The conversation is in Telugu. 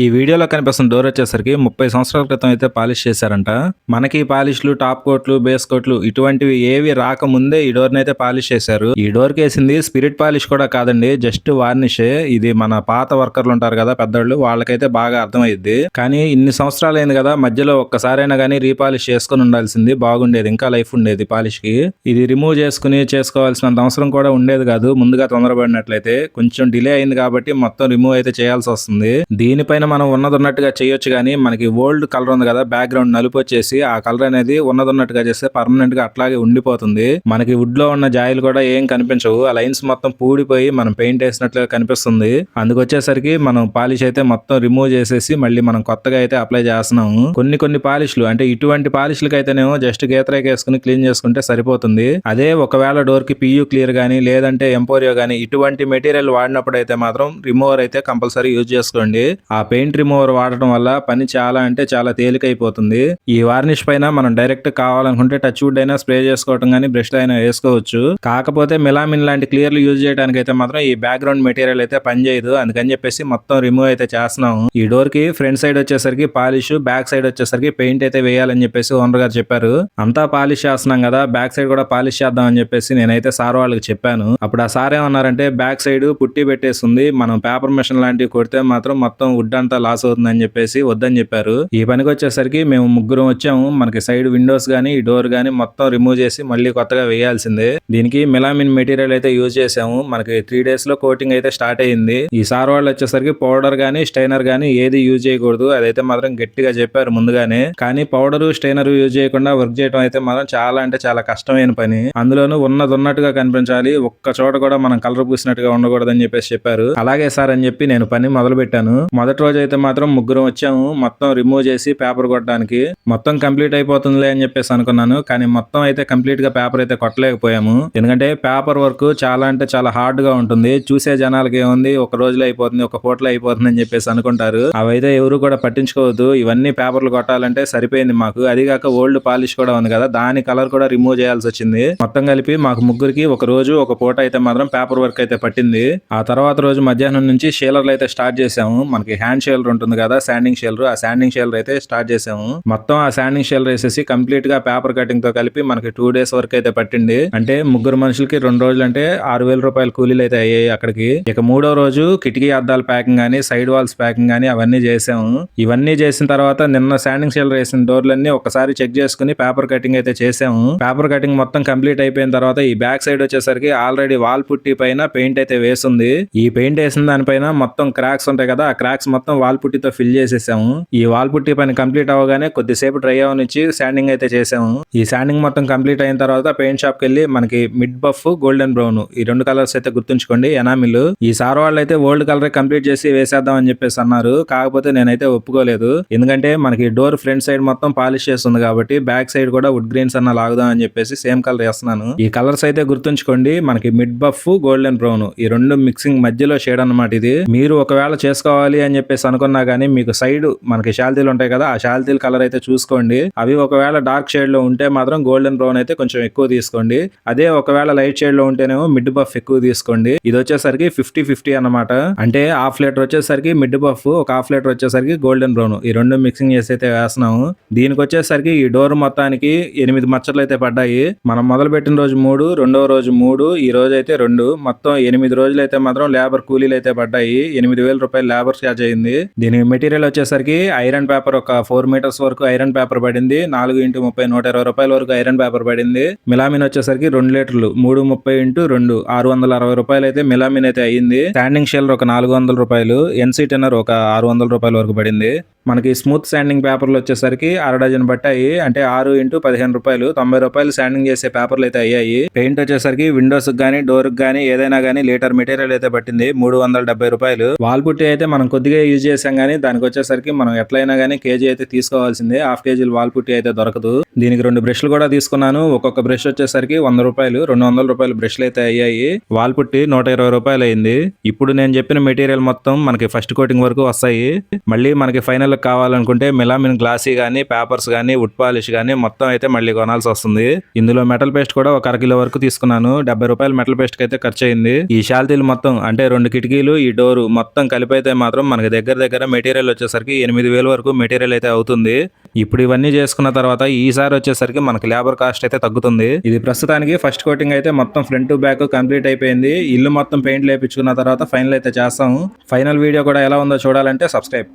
ఈ వీడియోలో కనిపిస్తున్న డోర్ వచ్చేసరికి ముప్పై సంవత్సరాల క్రితం అయితే పాలిష్ చేశారంట. మనకి పాలిష్లు టాప్ కోట్లు బేస్ కోట్లు ఇటువంటివి ఏవి రాకముందే ఈ డోర్ అయితే పాలిష్ చేశారు. ఈ డోర్ కేసింది స్పిరిట్ పాలిష్ కూడా కాదండి జస్ట్ వార్నిషే. ఇది మన పాత వర్కర్లు ఉంటారు కదా పెద్దోళ్ళు వాళ్ళకైతే బాగా అర్థమైద్ది కానీ ఇన్ని సంవత్సరాలు అయింది కదా మధ్యలో ఒక్కసారైనా కానీ రీపాలిష్ చేసుకుని ఉండాల్సింది బాగుండేది ఇంకా లైఫ్ ఉండేది పాలిష్కి ఇది రిమూవ్ చేసుకుని చేసుకోవాల్సినంత అవసరం కూడా ఉండేది కాదు ముందుగా తొందరపడినట్లయితే. కొంచెం డిలే అయింది కాబట్టి మొత్తం రిమూవ్ అయితే చేయాల్సి వస్తుంది దీనిపైన మనం ఉన్నది ఉన్నట్టుగా చేయొచ్చు కానీ మనకి ఓల్డ్ కలర్ ఉంది కదా బ్యాక్గ్రౌండ్ నలుపు వచ్చేసి ఆ కలర్ అనేది ఉన్నది ఉన్నట్టుగా చేస్తే పర్మనెంట్గా అట్లాగే ఉండిపోతుంది. మనకి వుడ్లో ఉన్న జాయిలు కూడా ఏం కనిపించవు. ఆ లైన్స్ మొత్తం పూడిపోయి మనం పెయింట్ వేసినట్లుగా కనిపిస్తుంది. అందుకొచ్చేసరికి మనం పాలిష్ అయితే మొత్తం రిమూవ్ చేసేసి మళ్ళీ మనం కొత్తగా అయితే అప్లై చేస్తున్నాము కొన్ని కొన్ని పాలిష్లు అంటే ఇటువంటి పాలిష్లకు అయితేనేమో జస్ట్ గీతరేక వేసుకుని క్లీన్ చేసుకుంటే సరిపోతుంది. అదే ఒకవేళ డోర్కి పియూ క్లియర్ గానీ లేదంటే ఎంపోరియో గానీ ఇటువంటి మెటీరియల్ వాడినప్పుడు అయితే మాత్రం రిమూవర్ అయితే కంపల్సరీ యూజ్ చేసుకోండి. ఆ పెయింట్ రిమూవర్ వాడటం వల్ల పని చాలా అంటే చాలా తేలికైపోతుంది. ఈ వార్నిష్ పైన మనం డైరెక్ట్ కావాలనుకుంటే టచ్ వుడ్ అయినా స్ప్రే చేసుకోవటం కానీ బ్రష్ అయినా వేసుకోవచ్చు. కాకపోతే మిలామిన్ లాంటి క్లియర్లు యూజ్ చేయడానికి అయితే మాత్రం ఈ బ్యాక్గ్రౌండ్ మెటీరియల్ అయితే పనిచేయదు. అందుకని చెప్పేసి మొత్తం రిమూవ్ అయితే చేస్తున్నాం ఈ డోర్కి ఫ్రంట్ సైడ్ వచ్చేసరికి పాలిష్ బ్యాక్ సైడ్ వచ్చేసరికి పెయింట్ అయితే వేయాలని చెప్పేసి ఓనర్ గారు చెప్పారు. అంతా పాలిష్ చేస్తున్నాం కదా బ్యాక్ సైడ్ కూడా పాలిష్ చేద్దాం అని చెప్పేసి నేనైతే సార్ వాళ్ళకి చెప్పాను. అప్పుడు ఆ సార్ ఏమన్నారంటే బ్యాక్ సైడ్ పుట్టి పెట్టేస్తుంది. మనం పేపర్ మిషన్ లాంటివి కొడితే మాత్రం మొత్తం వుడ్ అంతా లాస్ అవుతుందని చెప్పేసి వద్దని చెప్పారు. ఈ పనికి వచ్చేసరికి మేము ముగ్గురం వచ్చాము. మనకి సైడ్ విండోస్ గానీ ఈ డోర్ గానీ మొత్తం రిమూవ్ చేసి మళ్ళీ కొత్తగా వేయాల్సిందే. దీనికి మెలామిన్ మెటీరియల్ అయితే యూజ్ చేసాము మనకి త్రీ డేస్లో కోటింగ్ అయితే స్టార్ట్ అయ్యింది. ఈ సార్ వాళ్ళు వచ్చేసరికి పౌడర్ గానీ స్టైనర్ గానీ ఏది యూజ్ చేయకూడదు. అదైతే మాత్రం గట్టిగా చెప్పారు ముందుగానే. కానీ పౌడర్ స్టైనర్ యూజ్ చేయకుండా వర్క్ చేయడం అయితే మాత్రం చాలా అంటే చాలా కష్టమైన పని. అందులోనూ ఉన్నది ఉన్నట్టుగా కనిపించాలి. ఒక్క చోట కూడా మనం కలర్ పూసినట్టుగా ఉండకూడదని చెప్పేసి చెప్పారు. అలాగే సార్ అని చెప్పి నేను పని మొదలు పెట్టాను మొదటి రోజు అయితే మాత్రం ముగ్గురం వచ్చాము. మొత్తం రిమూవ్ చేసి పేపర్ కొట్టడానికి. మొత్తం కంప్లీట్ అయిపోతుందిలే అని చెప్పేసి అనుకున్నాను. కానీ మొత్తం అయితే కంప్లీట్గా పేపర్ అయితే కొట్టలేకపోయాము. ఎందుకంటే పేపర్ వర్క్ చాలా అంటే చాలా హార్డ్గా ఉంటుంది. చూసే జనాలకి ఏముంది? ఒక రోజులో అయిపోతుంది ఒక పూటలో అయిపోతుంది అని చెప్పేసి అనుకుంటారు. అవైతే ఎవరు కూడా పట్టించుకోవద్దు. ఇవన్నీ పేపర్లు కొట్టాలంటే సరిపోయింది మాకు. అది కాక ఓల్డ్ పాలిష్ కూడా ఉంది కదా దాని కలర్ కూడా రిమూవ్ చేయాల్సి వచ్చింది. మొత్తం కలిపి మాకు ముగ్గురికి ఒక రోజు ఒక పూట అయితే మాత్రం పేపర్ వర్క్ అయితే పట్టింది. ఆ తర్వాత రోజు మధ్యాహ్నం నుంచి షేలర్లు అయితే స్టార్ట్ చేసాము మనకి హ్యాండ్ షేలర్ ఉంటుంది కదా శాండింగ్ షేలర్ ఆ శాండింగ్ షేలర్ అయితే స్టార్ట్ చేసాము. మొత్తం ఆ శాండింగ్ షేలర్ వేసేసి కంప్లీట్గా పేపర్ కటింగ్తో కలిపి మనకి టూ డేస్ వరకు అయితే పట్టింది. అంటే ముగ్గురు మనుషులకి రెండు రోజులు అంటే ఆరు వేల రూపాయల కూలీలు అయితే అయ్యాయి అక్కడికి. ఇక మూడో రోజు కిటికీ అద్దాల ప్యాకింగ్ గానీ సైడ్ వాల్స్ ప్యాకింగ్ గానీ అవన్నీ చేసాము. ఇవన్నీ చేసిన తర్వాత నిన్న శాండింగ్ షేలర్ వేసిన డోర్లన్నీ ఒకసారి చెక్ చేసుకుని పేపర్ కటింగ్ అయితే చేసాము. పేపర్ కటింగ్ మొత్తం కంప్లీట్ అయిపోయిన తర్వాత ఈ బ్యాక్ సైడ్ వచ్చేసరికి ఆల్రెడీ వాల్ పుట్టి పైన పెయింట్ అయితే వేసింది. ఈ పెయింట్ వేసిన దానిపైన మొత్తం క్రాక్స్ ఉంటాయి కదా ఆ క్రాక్స్ మొత్తం మొత్తం వాల్ పుట్టితో ఫిల్ చేసేసాము. ఈ వాల్ పుట్టి పని కంప్లీట్ అవ్వగానే కొద్దిసేపు డ్రై అవనిచ్చి శాండింగ్ అయితే చేసాము. ఈ శాండింగ్ మొత్తం కంప్లీట్ అయిన తర్వాత పెయింట్ షాప్కి వెళ్ళి మనకి మిడ్ బఫ్ గోల్డెన్ బ్రౌన్ ఈ రెండు కలర్స్ అయితే గుర్తుంచుకోండి ఎనామిల్ ఈ సార్ వాళ్ళు అయితే ఓల్డ్ కలర్ కంప్లీట్ చేసి వేసేద్దాం అని చెప్పేసి అన్నారు. కాకపోతే నేనైతే ఒప్పుకోలేదు. ఎందుకంటే మనకి డోర్ ఫ్రంట్ సైడ్ మొత్తం పాలిష్ చేస్తుంది కాబట్టి బ్యాక్ సైడ్ కూడా వుడ్ గ్రీన్స్ అన్న లాగుదాం అని చెప్పేసి సేమ్ కలర్ వేస్తున్నాను. ఈ కలర్స్ అయితే గుర్తుంచుకోండి మనకి మిడ్ బఫ్ గోల్డెన్ బ్రౌన్ ఈ రెండు మిక్సింగ్ మధ్యలో షేడ్ అన్నమాట ఇది. మీరు ఒకవేళ చేసుకోవాలి అని చెప్పేసి అనుకున్నా కానీ మీకు సైడ్ మనకి షాల్తీలు ఉంటాయి కదా ఆ షాల్తీల కలర్ అయితే చూసుకోండి. అవి ఒకవేళ డార్క్ షేడ్లో ఉంటే మాత్రం గోల్డెన్ బ్రౌన్ అయితే కొంచెం ఎక్కువ తీసుకోండి. అదే ఒకవేళ లైట్ షేడ్లో ఉంటేనేమో మిడ్ బఫ్ ఎక్కువ తీసుకోండి. ఇది వచ్చేసరికి ఫిఫ్టీ ఫిఫ్టీ అన్నమాట. అంటే హాఫ్ లీటర్ వచ్చేసరికి మిడ్ బఫ్ ఒక హాఫ్ లీటర్ వచ్చేసరికి గోల్డెన్ బ్రౌన్ ఈ రెండు మిక్సింగ్ చేసి అయితే వేస్తున్నాము. దీనికి వచ్చేసరికి ఈ డోర్ మొత్తానికి ఎనిమిది మచ్చలు అయితే పడ్డాయి. మనం మొదలు పెట్టిన రోజు మూడు రెండవ రోజు మూడు ఈ రోజు అయితే రెండు. మొత్తం ఎనిమిది రోజులు అయితే మాత్రం లేబర్ కూలీలు అయితే పడ్డాయి. ఎనిమిది వేల రూపాయలు లేబర్ ఛార్జ్ అయింది. దీని మెటీరియల్ వచ్చేసరికి ఐరన్ పేపర్ ఒక ఫోర్ మీటర్స్ వరకు ఐరన్ పేపర్ పడింది. నాలుగు ఇంటూ ముప్పై నూట ఇరవై రూపాయల వరకు ఐరన్ పేపర్ పడింది. మిలామిన్ వచ్చేసరికి రెండు లీటర్లు మూడు ముప్పై ఇంటూ రెండు ఆరు వందల అరవై రూపాయలు అయితే మిలామిన్ అయితే అయ్యింది స్టాండింగ్ షెల్ ఒక నాలుగు వందల రూపాయలు ఎన్సీ టెన్నర్ ఒక ఆరు వందల రూపాయల వరకు పడింది. మనకి స్మూత్ శాండింగ్ పేపర్లు వచ్చేసరికి అర డజన్ బట్టాయి అంటే ఆరు ఇంటూ పదిహేను రూపాయలు తొంభై రూపాయలు శాండింగ్ చేసే పేపర్లు అయితే అయ్యాయి. పెయింట్ వచ్చేసరికి విండోస్ కానీ డోర్ కానీ ఏదైనా కానీ లీటర్ మెటీరియల్ అయితే పట్టింది. మూడు వందల డెబ్బై రూపాయలు. వాల్ పుట్టి అయితే మనం కొద్దిగా యూజ్ చేసాం కానీ దానికి వచ్చేసరికి మనం ఎట్లయినా కానీ కేజీ అయితే తీసుకోవాల్సిందే. హాఫ్ కేజీలు వాల్ పుట్టి అయితే దొరకదు. దీనికి రెండు బ్రష్లు కూడా తీసుకున్నాను. ఒక్కొక్క బ్రష్ వచ్చేసరికి వంద రూపాయలు రెండు వందల రూపాయలు బ్రష్లు అయితే అయ్యాయి. వాల్ పుట్టి నూట ఇరవై రూపాయలు అయింది. ఇప్పుడు నేను చెప్పిన మెటీరియల్ మొత్తం మనకి ఫస్ట్ కోటింగ్ వరకు వస్తాయి. మళ్ళీ మనకి ఫైనల్ కావాలనుకుంటే మిలామిన్ గ్లాసీ కానీ పేపర్స్ కానీ వుడ్ పాలిష్ కానీ మొత్తం అయితే మళ్ళీ కొనాల్సి వస్తుంది. ఇందులో మెటల్ పేస్ట్ కూడా ఒక అరకిలో వరకు తీసుకున్నాను. డెబ్బై రూపాయలు మెటల్ పేస్ట్ అయితే ఖర్చు అయింది ఈ షాల్తీలు మొత్తం అంటే రెండు కిటికీలు ఈ డోరు మొత్తం కలిపి అయితే మాత్రం మనకి దగ్గర దగ్గర దగ్గర మెటీరియల్ వచ్చేసరికి ఎనిమిది వేలు వరకు మెటీరియల్ అయితే అవుతుంది. ఇప్పుడు ఇవన్నీ చేసుకున్న తర్వాత ఈసారి వచ్చేసరికి మనకి లేబర్ కాస్ట్ అయితే తగ్గుతుంది. ఇది ప్రస్తుతానికి ఫస్ట్ కోటింగ్ అయితే మొత్తం ఫ్రంట్ టు బ్యాక్ కంప్లీట్ అయిపోయింది. ఇల్లు మొత్తం పెయింట్ లేపించుకున్న తర్వాత ఫైనల్ అయితే చేస్తాము. ఫైనల్ వీడియో కూడా ఎలా ఉందో చూడాలంటే సబ్స్క్రైబ్